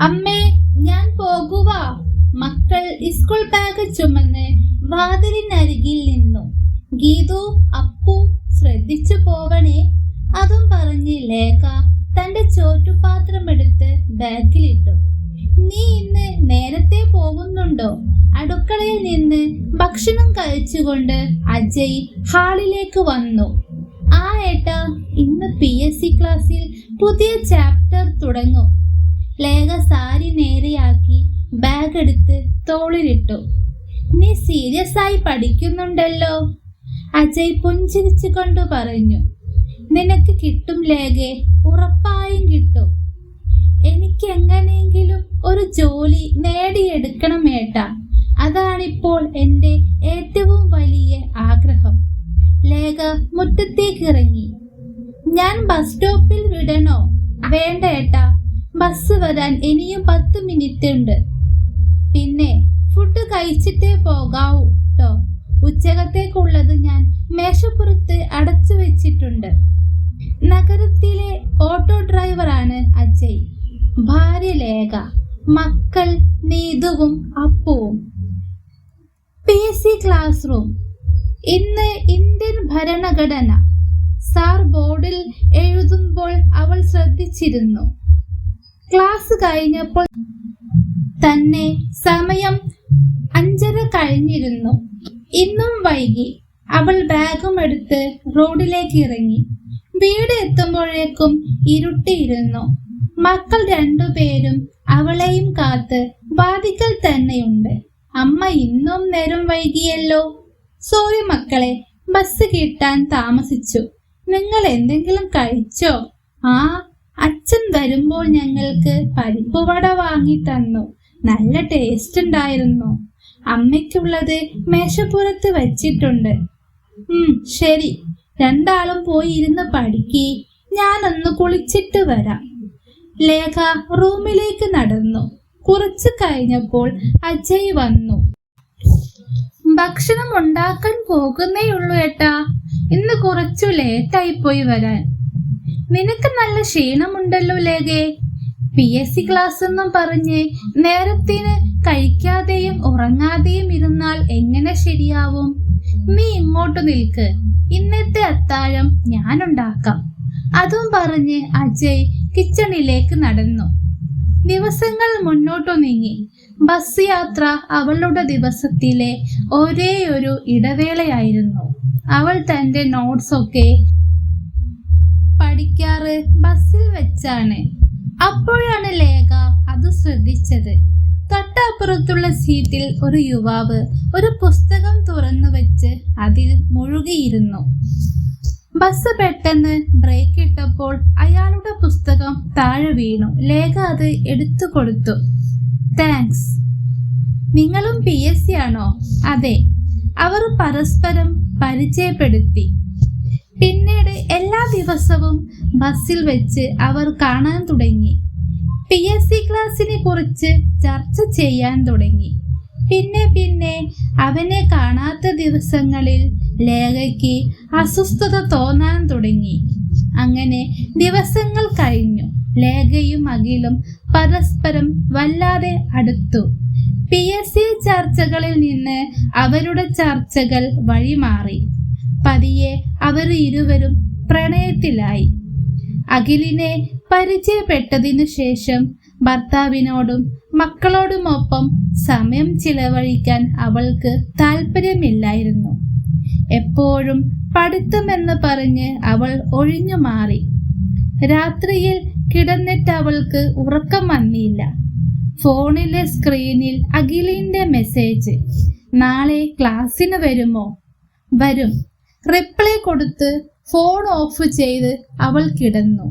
അമ്മേ ഞാൻ പോകുക മക്കൾ സ്കൂൾ ബാഗ് ചുമന്ന് വാതിലിനരികിൽ നിന്നു. ഗീതു അപ്പു ശ്രദ്ധിച്ചു പോവണേ. അതും പറഞ്ഞ് ലേഖ തന്റെ ചോറ്റുപാത്രം എടുത്ത് ബാഗിലിട്ടു. നീ ഇന്ന് നേരത്തെ പോകുന്നുണ്ടോ? അടുക്കളയിൽ നിന്ന് ഭക്ഷണം കഴിച്ചുകൊണ്ട് അജയ് ഹാളിലേക്ക് വന്നു. ആ ഏട്ടാ ഇന്ന് പി എസ് സി ക്ലാസ്സിൽ പുതിയ ചാപ്റ്റർ തുടങ്ങും. ലേഖ സാരി നേരെയാക്കി ബാഗ് എടുത്ത് തോളിലിട്ടു. നീ സീരിയസ് ആയി പഠിക്കുന്നുണ്ടല്ലോ? അജയ് പുഞ്ചിരിച്ചു കൊണ്ട് പറഞ്ഞു. നിനക്ക് കിട്ടും ലേഖെ ഉറപ്പായും കിട്ടും. എനിക്ക് എങ്ങനെയെങ്കിലും ഒരു ജോലി നേടിയെടുക്കണം ഏട്ടാ. അതാണിപ്പോൾ എന്റെ ഏറ്റവും വലിയ ആഗ്രഹം. ലേഖ മുറ്റത്തേക്ക് ഇറങ്ങി. ഞാൻ ബസ് സ്റ്റോപ്പിൽ വിടണോ? വേണ്ട ഏട്ടാ ബസ് വരാൻ ഇനിയും പത്ത് മിനിറ്റ് ഉണ്ട്. പിന്നെ ഫുഡ് കഴിച്ചിട്ടേ പോകാവൂ കേട്ടോ ഉച്ചകത്തേക്കുള്ളത് ഞാൻ മേശപ്പുറത്ത് അടച്ചു വെച്ചിട്ടുണ്ട്. നഗരത്തിലെ ഓട്ടോ ഡ്രൈവറാണ് അജയ്. ഭാര്യ ലേഖ. മക്കൾ നീതുവും അപ്പുവും. പി സി ക്ലാസ് റൂം ഇന്ന് ഇന്ത്യൻ ഭരണഘടന. സാർ ബോർഡിൽ എഴുതുമ്പോൾ അവൾ ശ്രദ്ധിച്ചിരുന്നു. ക്ലാസ് കഴിഞ്ഞപ്പോൾ തന്നെ സമയം അഞ്ചര കഴിഞ്ഞിരുന്നു. ഇന്നും വൈകി. അവൾ ബാഗും എടുത്ത് റോഡിലേക്ക് ഇറങ്ങി. വീട് എത്തുമ്പോഴേക്കും ഇരുട്ടിയിരുന്നു. മക്കൾ രണ്ടുപേരും അവളെയും കാത്ത് വാതിക്കൽ തന്നെയുണ്ട്. അമ്മ ഇന്നും നേരം വൈകിയല്ലോ. സോറി മക്കളെ ബസ് കിട്ടാൻ താമസിച്ചു. നിങ്ങൾ എന്തെങ്കിലും കഴിച്ചോ? ആ വരുമ്പോൾ ഞങ്ങൾക്ക് പരിപ്പുവട വാങ്ങി തന്നു. നല്ല ടേസ്റ്റ് ഉണ്ടായിരുന്നു. അമ്മയ്ക്കുള്ളത് മേശപ്പുറത്ത് വച്ചിട്ടുണ്ട്. ഉം ശരി. രണ്ടാളും പോയി ഇരുന്ന് പഠിക്കി. ഞാനൊന്ന് കുളിച്ചിട്ട് വരാം. ലേഖ റൂമിലേക്ക് നടന്നു. കുറച്ചു കഴിഞ്ഞപ്പോൾ അജയ് വന്നു. ഭക്ഷണം ഉണ്ടാക്കാൻ പോകുന്നേയുള്ളൂ ഏട്ടാ. ഇന്ന് കുറച്ചു ലേറ്റായി പോയി വരാൻ. നിനക്ക് നല്ല ക്ഷീണമുണ്ടല്ലോ ലേഖേ പി എസ് സി ക്ലാസ് എന്നും പറഞ്ഞ് നേരത്തിന് കഴിക്കാതെയും ഉറങ്ങാതെയും ഇരുന്നാൽ എങ്ങനെ ശരിയാവും? നീ ഇങ്ങോട്ട് നിൽക്ക്. ഇന്നത്തെ അത്താഴം ഞാനുണ്ടാക്കാം. അതും പറഞ്ഞ് അജയ് കിച്ചണിലേക്ക് നടന്നു. ദിവസങ്ങൾ മുന്നോട്ടു നീങ്ങി. ബസ് യാത്ര അവളുടെ ദിവസത്തിലെ ഒരേ ഒരു ഇടവേളയായിരുന്നു. അവൾ തന്റെ നോട്ട്സ് ഒക്കെ പഠിക്കാറ് ബസ്സിൽ വെച്ചാണ്. അപ്പോഴാണ് ലേഖ അത് ശ്രദ്ധിച്ചത്. തൊട്ടപ്പുറത്തുള്ള സീറ്റിൽ ഒരു യുവാവ് ഒരു പുസ്തകം തുറന്നു വെച്ച് അതിൽ മുഴുകിയിരുന്നു. ബസ് പെട്ടെന്ന് ബ്രേക്ക് ഇട്ടപ്പോൾ അയാളുടെ പുസ്തകം താഴെ വീണു. ലേഖ അത് എടുത്തു കൊടുത്തു. താങ്ക്സ്. നിങ്ങളും പി. എസ്. സി. ആണോ? അതെ. അവർ പരസ്പരം പരിചയപ്പെടുത്തി. പിന്നീട് എല്ലാ ദിവസവും ബസ്സിൽ വെച്ച് അവർ കാണാൻ തുടങ്ങി. പി എസ് സി ക്ലാസ്സിനെ കുറിച്ച് ചർച്ച ചെയ്യാൻ തുടങ്ങി. പിന്നെ പിന്നെ അവനെ കാണാത്ത ദിവസങ്ങളിൽ ലേഖയ്ക്ക് അസ്വസ്ഥത തോന്നാൻ തുടങ്ങി. അങ്ങനെ ദിവസങ്ങൾ കഴിഞ്ഞു. ലേഖയും അഖിലും പരസ്പരം വല്ലാതെ അടുത്തു. പി എസ് സി ചർച്ചകളിൽ നിന്ന് അവരുടെ ചർച്ചകൾ വഴിമാറി. പതിയെ അവർ ഇരുവരും പ്രണയത്തിലായി. അഖിലിനെ പരിചയപ്പെട്ടതിനു ശേഷം ഭർത്താവിനോടും മക്കളോടുമൊപ്പം സമയം ചിലവഴിക്കാൻ അവൾക്ക് താല്പര്യമില്ലായിരുന്നു എപ്പോഴും പഠിത്തമെന്ന് പറഞ്ഞ് അവൾ ഒഴിഞ്ഞു മാറി. രാത്രിയിൽ കിടന്നിട്ട് അവൾക്ക് ഉറക്കം വന്നില്ല. ഫോണിലെ സ്ക്രീനിൽ അഖിലിന്റെ മെസ്സേജ് നാളെ ക്ലാസ്സിന് വരുമോ? വരും. റിപ്ലൈ കൊടുത്ത് ഫോൺ ഓഫ് ചെയ്ത് അവൾ കിടന്നു.